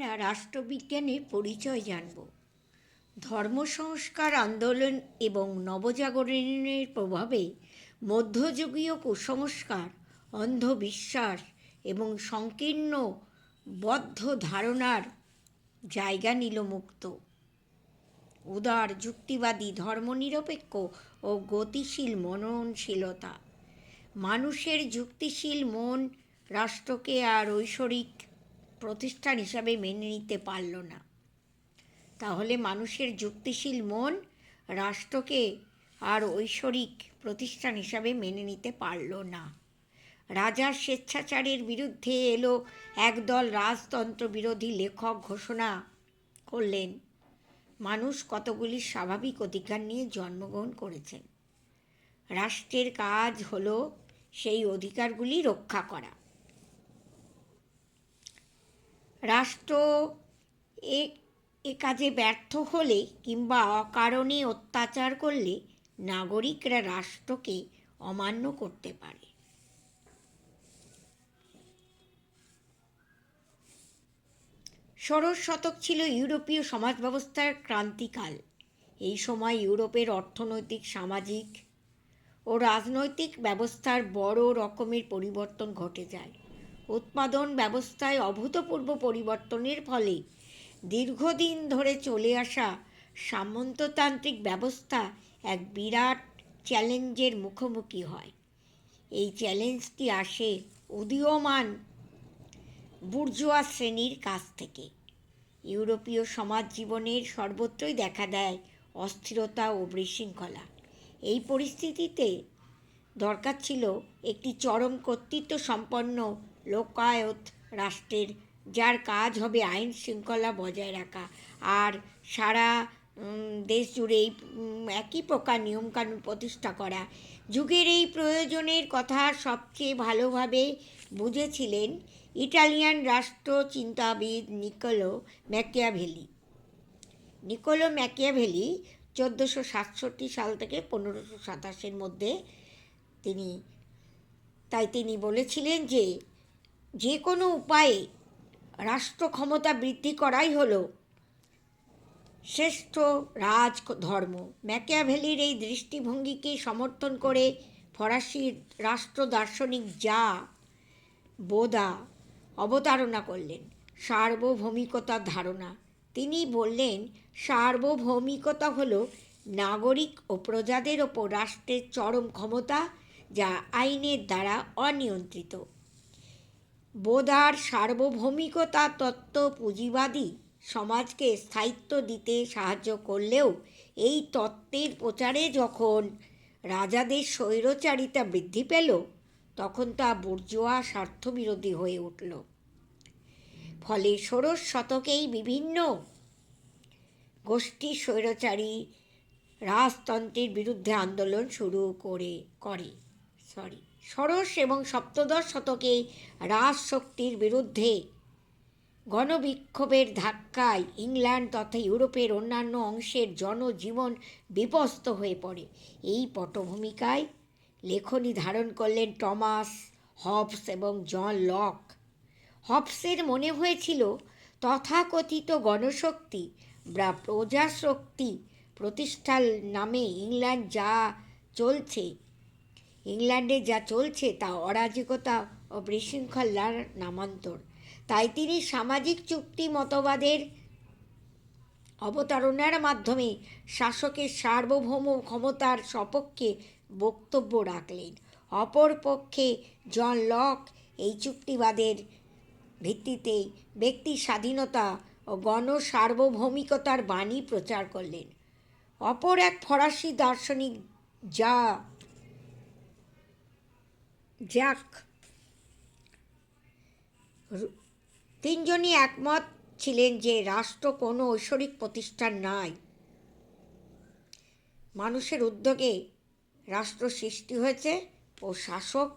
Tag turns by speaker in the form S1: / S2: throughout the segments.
S1: আমরা রাষ্ট্রবিজ্ঞানের পরিচয় জানব। ধর্ম সংস্কার আন্দোলন এবং নবজাগরণের প্রভাবে মধ্যযুগীয় কুসংস্কার, অন্ধবিশ্বাস এবং সংকীর্ণ বদ্ধ ধারণার জায়গা নিল মুক্ত। উদার যুক্তিবাদী ধর্মনিরপেক্ষ ও গতিশীল মননশীলতা। মানুষের যুক্তিশীল মন রাষ্ট্রকে আর ঐশ্বরিক প্রতিষ্ঠান হিসাবে মেনে নিতে পারল না। তাহলে মানুষের যুক্তিশীল মন রাষ্ট্রকে আর ঐশ্বরিক প্রতিষ্ঠান হিসাবে মেনে নিতে পারল না। রাজার স্বেচ্ছাচারের বিরুদ্ধে এলো একদল রাজতন্ত্র বিরোধী লেখক ঘোষণা করলেন, মানুষ কতগুলি স্বাভাবিক অধিকার নিয়ে জন্মগ্রহণ করেছেন। রাষ্ট্রের কাজ হলো সেই অধিকারগুলি রক্ষা করা। রাষ্ট্র এ কাজে ব্যর্থ হলে কিংবা অকারণে অত্যাচার করলে নাগরিকরা রাষ্ট্রকে অমান্য করতে পারে। ষোড়শ শতক ছিল ইউরোপীয় সমাজ ব্যবস্থার ক্রান্তিকাল। এই সময় ইউরোপের অর্থনৈতিক, সামাজিক ও রাজনৈতিক ব্যবস্থার বড় রকমের পরিবর্তন ঘটে যায়। উৎপাদন ব্যবস্থায় অভূতপূর্ব পরিবর্তনের ফলে দীর্ঘদিন ধরে চলে আসা সামন্ততান্ত্রিক ব্যবস্থা এক বিরাট চ্যালেঞ্জের মুখোমুখি হয়। এই চ্যালেঞ্জটি আসে উদীয়মান বুর্জোয়া শ্রেণির কাছ থেকে। ইউরোপীয় সমাজ জীবনের সর্বত্রই দেখা দেয় অস্থিরতা ও বিশৃঙ্খলা। এই পরিস্থিতিতে দরকার ছিল একটি চরম কর্তৃত্ব সম্পন্ন লোকায়ত রাষ্ট্রের, যার কাজ হবে আইন শৃঙ্খলা বজায় রাখা। আর সারা দেশ জুড়ে এই একই প্রকার নিয়মকানুন প্রতিষ্ঠা করা। যুগের এই প্রয়োজনের কথা সবচেয়ে ভালোভাবে বুঝেছিলেন ইটালিয়ান রাষ্ট্র চিন্তাবিদ নিকোলো ম্যাকিয়াভেলি। নিকোলো ম্যাকিয়াভেলি চোদ্দোশো সাতষট্টি সাল থেকে পনেরোশো সাতাশের মধ্যে তিনি, তাই তিনি বলেছিলেন যে যে কোনো উপায়ে রাষ্ট্র ক্ষমতা বৃদ্ধি করাই হলো শ্রেষ্ঠ রাজ ধর্ম ম্যাকিয়াভেলির এই দৃষ্টিভঙ্গিকে সমর্থন করে ফরাসি রাষ্ট্র দার্শনিক যা বোদা অবতারণা করলেন। সার্বভৌমিকতার ধারণা। তিনি বললেন, সার্বভৌমিকতা হল নাগরিক ও প্রজাদের ওপর রাষ্ট্রের চরম ক্ষমতা যা আইনের দ্বারা অনিয়ন্ত্রিত। বোধার সার্বভৌমিকতা তত্ত্ব পুঁজিবাদী সমাজকে স্থায়িত্ব দিতে সাহায্য করলেও এই তত্ত্বের প্রচারে যখন রাজাদের স্বৈরচারিতা বৃদ্ধি পেল, তখন তা বর্জোয়া স্বার্থবিরোধী হয়ে উঠল। ফলে ষোড়শ শতকেই বিভিন্ন গোষ্ঠী স্বৈরচারী রাজতন্ত্রের বিরুদ্ধে আন্দোলন শুরু করে করে সরি ষোড়শ এবং সপ্তদশ শতকে রাজশক্তির বিরুদ্ধে গণবিক্ষোভের ধাক্কায় ইংল্যান্ড তথা ইউরোপের অন্যান্য অংশের জনজীবন বিপস্ত হয়ে পড়ে। এই পটভূমিকায় লেখনী ধারণ করলেন টমাস হবস এবং জন লক। হবসের মনে হয়েছিল, তথাকথিত গণশক্তি বা প্রজাশক্তি প্রতিষ্ঠার নামে ইংল্যান্ড যা চলছে ইংল্যান্ডে যা চলছে তা অরাজকতা ও বিশৃঙ্খলার নামান্তর। তাই তিনি সামাজিক চুক্তি মতবাদের অবতারণার মাধ্যমে শাসকের সার্বভৌম ক্ষমতার সপক্ষে বক্তব্য রাখলেন। অপরপক্ষে জন লক এই চুক্তিবাদের ভিত্তিতে ব্যক্তি স্বাধীনতা ও গণ সার্বভৌমিকতার বাণী প্রচার করলেন। অপর এক ফরাসি দার্শনিক যা জ্যাক তিনজনই একমত ছিলেন যে রাষ্ট্র কোনো ঐশ্বরিক প্রতিষ্ঠান নাই। মানুষের উদ্যোগে রাষ্ট্র সৃষ্টি হয়েছে ও শাসক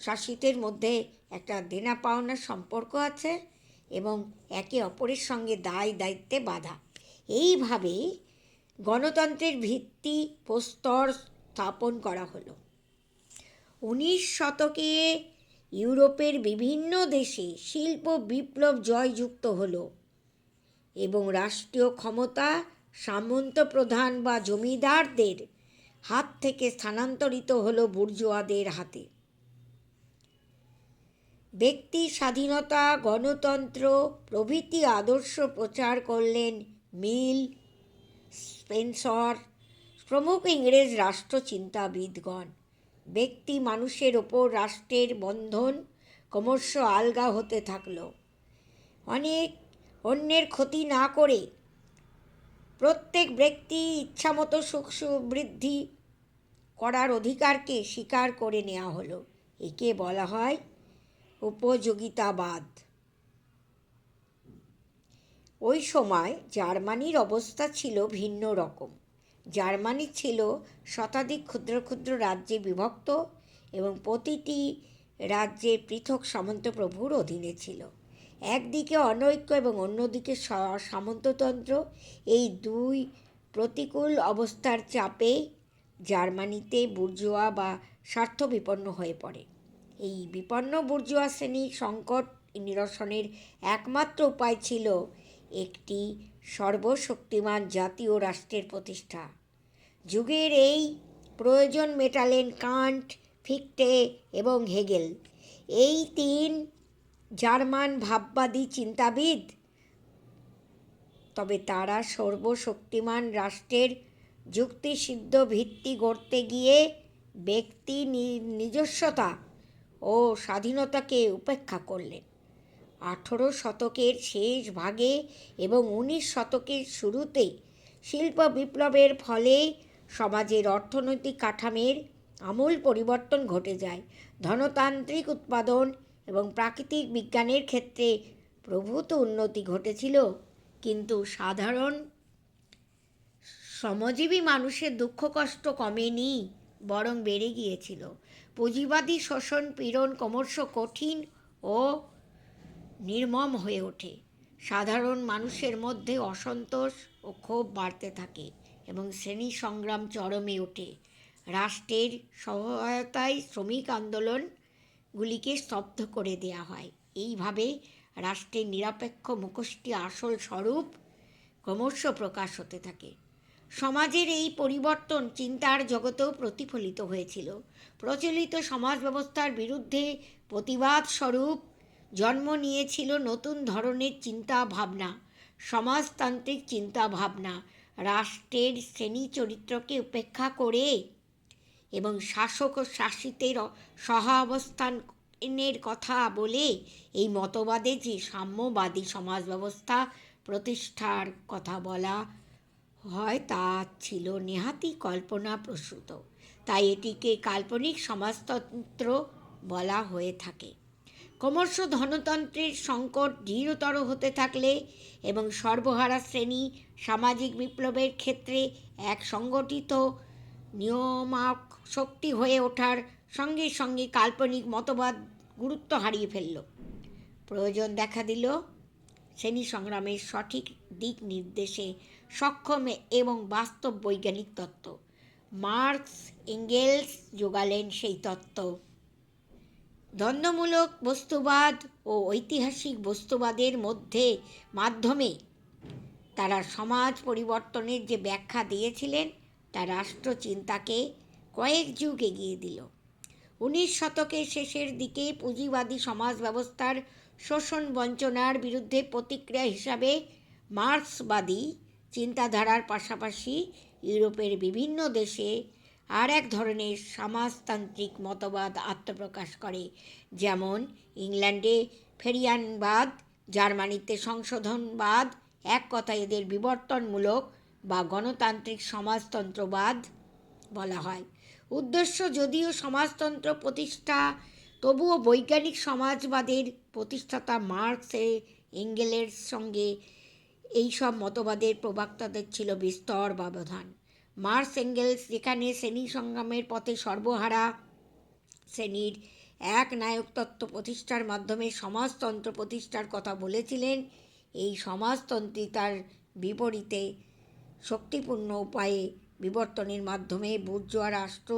S1: শাসিতের মধ্যে একটা দেনা পাওনার সম্পর্ক আছে এবং একে অপরের সঙ্গে দায় দায়িত্বে বাধা। এইভাবেই গণতন্ত্রের ভিত্তি প্রস্তর স্থাপন করা হলো। উনিশ শতকে ইউরোপের বিভিন্ন দেশে শিল্প বিপ্লব জয়যুক্ত হলো এবং রাষ্ট্রীয় ক্ষমতা, সামন্ত প্রধান বা জমিদারদের হাত থেকে স্থানান্তরিত হলো বুর্জোয়াদের হাতে। ব্যক্তি স্বাধীনতা, গণতন্ত্র, প্রভৃতি আদর্শ প্রচার করলেন মিল স্পেন্সর, প্রমুখ ইংরেজ রাষ্ট্রচিন্তাবিদগণ। ব্যক্তি মানুষের ওপর রাষ্ট্রের বন্ধন ক্রমশ আলগা হতে থাকল। অনেক অন্যের ক্ষতি না করে প্রত্যেক ব্যক্তি ইচ্ছামতো সুখ সমৃদ্ধি করার অধিকারকে স্বীকার করে নেওয়া হলো। একে বলা হয় উপযোগিতাবাদ। ওই সময় জার্মানির অবস্থা ছিল ভিন্ন রকম। জার্মানি ছিল শতাধিক ক্ষুদ্র ক্ষুদ্র রাজ্যে বিভক্ত এবং প্রতিটি রাজ্যে পৃথক সামন্তপ্রভুর অধীনে ছিল। একদিকে অনৈক্য এবং অন্যদিকে সামন্ততন্ত্র। এই দুই প্রতিকূল অবস্থার চাপে জার্মানিতে বুর্জোয়া বা স্বার্থ বিপন্ন হয়ে পড়ে। এই বিপন্ন বুর্জোয়া শ্রেণির সংকট নিরসনের একমাত্র উপায় ছিল একটি সর্বশক্তিমান জাতীয় রাষ্ট্রের প্রতিষ্ঠা। যুগের এই প্রয়োজন মেটালেন কান্ট, ফিকটে এবং হেগেল। এই তিন জার্মান ভাববাদী চিন্তাবিদ, তবে তারা সর্বশক্তিমান রাষ্ট্রের যুক্তিসিদ্ধ ভিত্তি গড়তে গিয়ে ব্যক্তি নিজস্বতা ও স্বাধীনতাকে উপেক্ষা করলেন। আঠেরো শতকের শেষ ভাগে এবং উনিশ শতকের শুরুতে শিল্প বিপ্লবের ফলে সমাজের অর্থনৈতিক কাঠামের আমূল পরিবর্তন ঘটে যায়। ধনতান্ত্রিক উৎপাদন এবং প্রাকৃতিক বিজ্ঞানের ক্ষেত্রে প্রভূত উন্নতি ঘটেছিল। কিন্তু সাধারণ শ্রমজীবী মানুষের দুঃখ কষ্ট কমেনি, বরং বেড়ে গিয়েছিল। পুঁজিবাদী শোষণ পীড়ন ক্রমশ কঠিন ও নির্মম হয়ে ওঠে। সাধারণ মানুষের মধ্যে অসন্তোষ ও ক্ষোভ বাড়তে থাকে। এবং শ্রেণি সংগ্রাম চরমে ওঠে। রাষ্ট্রের সহায়তায় শ্রমিক আন্দোলনগুলিকে স্তব্ধ করে দেয়া হয়। এইভাবে রাষ্ট্রের নিরপেক্ষ মুখোশটি আসল স্বরূপ ক্রমশ প্রকাশ হতে থাকে। সমাজের এই পরিবর্তন চিন্তার জগতেও প্রতিফলিত হয়েছিল। প্রচলিত সমাজ ব্যবস্থার বিরুদ্ধে প্রতিবাদ স্বরূপ জন্ম নিয়েছিল নতুন ধরনের চিন্তা ভাবনা সমাজতান্ত্রিক চিন্তা ভাবনা রাষ্ট্রের শ্রেণি চরিত্রকে উপেক্ষা করে এবং শাসক ও শাসিতের সহাবস্থানের কথা বলে এই মতবাদে যে সাম্যবাদী সমাজ ব্যবস্থা প্রতিষ্ঠার কথা বলা হয়, তা ছিল নেহাতি কল্পনা প্রসূত। তাই এটিকে কাল্পনিক সমাজতন্ত্র বলা হয়ে থাকে। ক্রমশ ধনতন্ত্রের সংকট দৃঢ়তর হতে থাকলে এবং সর্বহারা শ্রেণি সামাজিক বিপ্লবের ক্ষেত্রে এক সংগঠিত নিয়মাক শক্তি হয়ে ওঠার সঙ্গে সঙ্গে কাল্পনিক মতবাদ গুরুত্ব হারিয়ে ফেলল। প্রয়োজন দেখা দিল। শ্রেণি সংগ্রামের সঠিক দিক নির্দেশে সক্ষম এবং বাস্তব বৈজ্ঞানিক তত্ত্ব। মার্কস, এঙ্গেলস যোগালেন সেই তত্ত্ব। দ্বন্দ্বমূলক বস্তুবাদ ও ঐতিহাসিক বস্তুবাদের মধ্যে মাধ্যমে তারা সমাজ পরিবর্তনের যে ব্যাখ্যা দিয়েছিলেন, তা রাষ্ট্রচিন্তাকে কয়েক যুগ এগিয়ে দিল। উনিশ শতকের শেষের দিকে পুঁজিবাদী সমাজ ব্যবস্থার শোষণ বঞ্চনার বিরুদ্ধে প্রতিক্রিয়া হিসাবে মার্ক্সবাদী চিন্তাধারার পাশাপাশি ইউরোপের বিভিন্ন দেশে আর এক ধরনের সমাজতান্ত্রিক মতবাদ আত্মপ্রকাশ করে, যেমন ইংল্যান্ডে ফেরিয়ানবাদ, জার্মানিতে সংশোধনবাদ, এক কথায় এদের বিবর্তনমূলক বা গণতান্ত্রিক সমাজতন্ত্রবাদ বলা হয়। উদ্দেশ্য যদিও সমাজতন্ত্র প্রতিষ্ঠা, তবুও বৈজ্ঞানিক সমাজবাদের প্রতিষ্ঠাতা মার্কসে এঙ্গেলের সঙ্গে এই সব মতবাদের প্রবক্তাদের ছিল বিস্তর ব্যবধান। মার্কস এঙ্গেলস যেখানে শ্রেণি সংগ্রামের পথে সর্বহারা শ্রেণির এক নায়কতত্ত্ব প্রতিষ্ঠার মাধ্যমে সমাজতন্ত্র প্রতিষ্ঠার কথা বলেছিলেন, এই সমাজতন্ত্রী তার বিপরীতে শক্তিপূর্ণ উপায়ে বিবর্তনের মাধ্যমে বুর্জোয়া রাষ্ট্র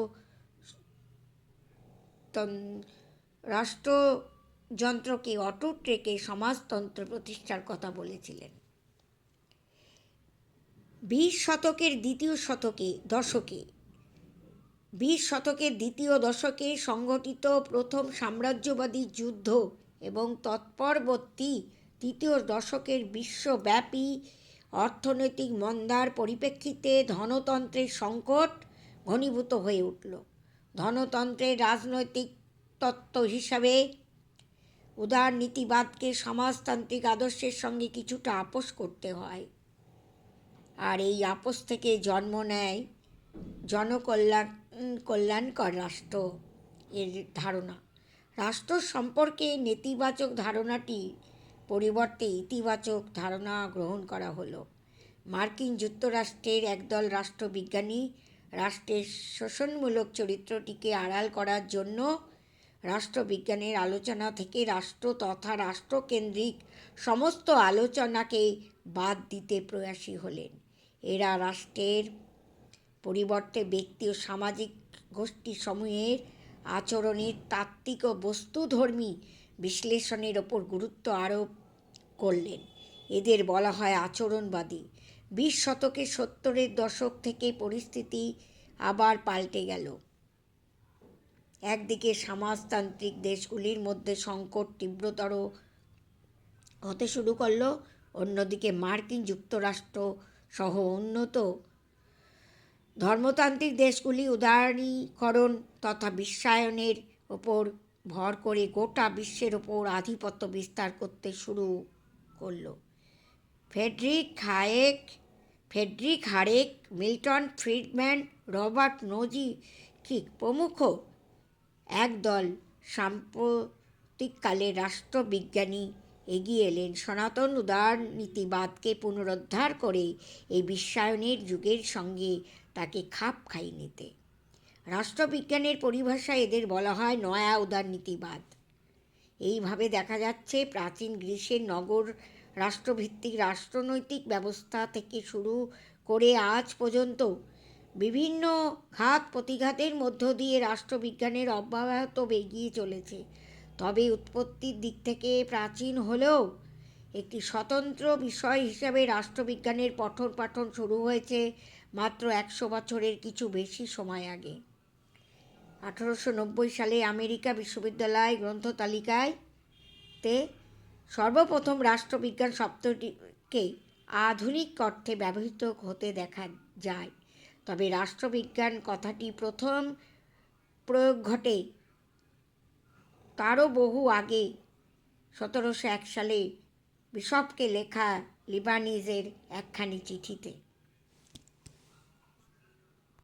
S1: রাষ্ট্রযন্ত্রকে অটুট রেখে সমাজতন্ত্র প্রতিষ্ঠার কথা বলেছিলেন। বিশ শতকের দ্বিতীয় শতকে দশকে। বিশ শতকের দ্বিতীয় দশকে সংগঠিত প্রথম সাম্রাজ্যবাদী যুদ্ধ এবং তৎপরবর্তী তৃতীয় দশকের বিশ্বব্যাপী অর্থনৈতিক মন্দার পরিপ্রেক্ষিতে ধনতন্ত্রের সংকট ঘনীভূত হয়ে উঠল। ধনতন্ত্রের রাজনৈতিক তত্ত্ব হিসাবে উদারনীতিবাদকে সমাজতান্ত্রিক আদর্শের সঙ্গে কিছুটা আপোষ করতে হয়। আর এই আপোষ থেকে জন্ম নেয় জনকল্যাণ কল্যাণকর রাষ্ট্র এর ধারণা। রাষ্ট্র সম্পর্কে নেতিবাচক ধারণাটি পরিবর্তে ইতিবাচক ধারণা গ্রহণ করা হলো। মার্কিন যুক্তরাষ্ট্রের একদল রাষ্ট্রবিজ্ঞানী রাষ্ট্রের শোষণমূলক চরিত্রটিকে আড়াল করার জন্য রাষ্ট্রবিজ্ঞানের আলোচনা থেকে রাষ্ট্র তথা রাষ্ট্রকেন্দ্রিক সমস্ত আলোচনাকে বাদ দিতে প্রয়াসী হলেন। এরা রাষ্ট্রের পরিবর্তে ব্যক্তি ও সামাজিক গোষ্ঠী সমূহের আচরণের তাত্ত্বিক ও বস্তুধর্মী বিশ্লেষণের ওপর গুরুত্ব আরোপ করলেন। এদের বলা হয় আচরণবাদী। বিশ শতকের সত্তরের দশক থেকে পরিস্থিতি আবার পাল্টে গেল। একদিকে সমাজতান্ত্রিক দেশগুলির মধ্যে সংকট তীব্রতর হতে শুরু করল, অন্যদিকে মার্কিন যুক্তরাষ্ট্র সহ উন্নত। ধর্মতান্ত্রিক দেশগুলি উদারীকরণ তথা বিশ্বায়নের ওপর ভর করে গোটা বিশ্বের ওপর আধিপত্য বিস্তার করতে শুরু করল। Friedrich Hayek Friedrich Hayek, Milton Friedman, Robert Nozick প্রমুখ একদল সাম্প্রতিককালে রাষ্ট্রবিজ্ঞানী এগিয়ে এলেন। সনাতন উদারনীতিবাদকে পুনরুদ্ধার করে এই বিশ্বায়নের যুগের সঙ্গে তাকে খাপ খাইয়ে নিতে। রাষ্ট্রবিজ্ঞানের পরিভাষায় এদের বলা হয় নয়া উদারনীতিবাদ এইভাবে দেখা যাচ্ছে প্রাচীন গ্রীসের নগর, রাষ্ট্রভিত্তিক রাষ্ট্রনৈতিক ব্যবস্থা থেকে শুরু করে আজ পর্যন্ত বিভিন্ন ঘাত প্রতিঘাতের মধ্য দিয়ে রাষ্ট্রবিজ্ঞানের অব্যাহত এগিয়ে চলেছে। তবে উৎপত্তির দিক থেকে প্রাচীন হলেও একটি স্বতন্ত্র বিষয় হিসাবে রাষ্ট্রবিজ্ঞানের পঠন পাঠন শুরু হয়েছে মাত্র একশো বছরের কিছু বেশি সময় আগে। আঠারোশো নব্বই সালে আমেরিকা বিশ্ববিদ্যালয় গ্রন্থ তালিকায় তে সর্বপ্রথম রাষ্ট্রবিজ্ঞান শব্দটিকে আধুনিক অর্থে ব্যবহৃত হতে দেখা যায়। তবে রাষ্ট্রবিজ্ঞান কথাটি প্রথম প্রয়োগ ঘটে তারও বহু আগে সতেরোশো এক সালে বিশপকে লেখা লিবানিজের একখানি চিঠিতে।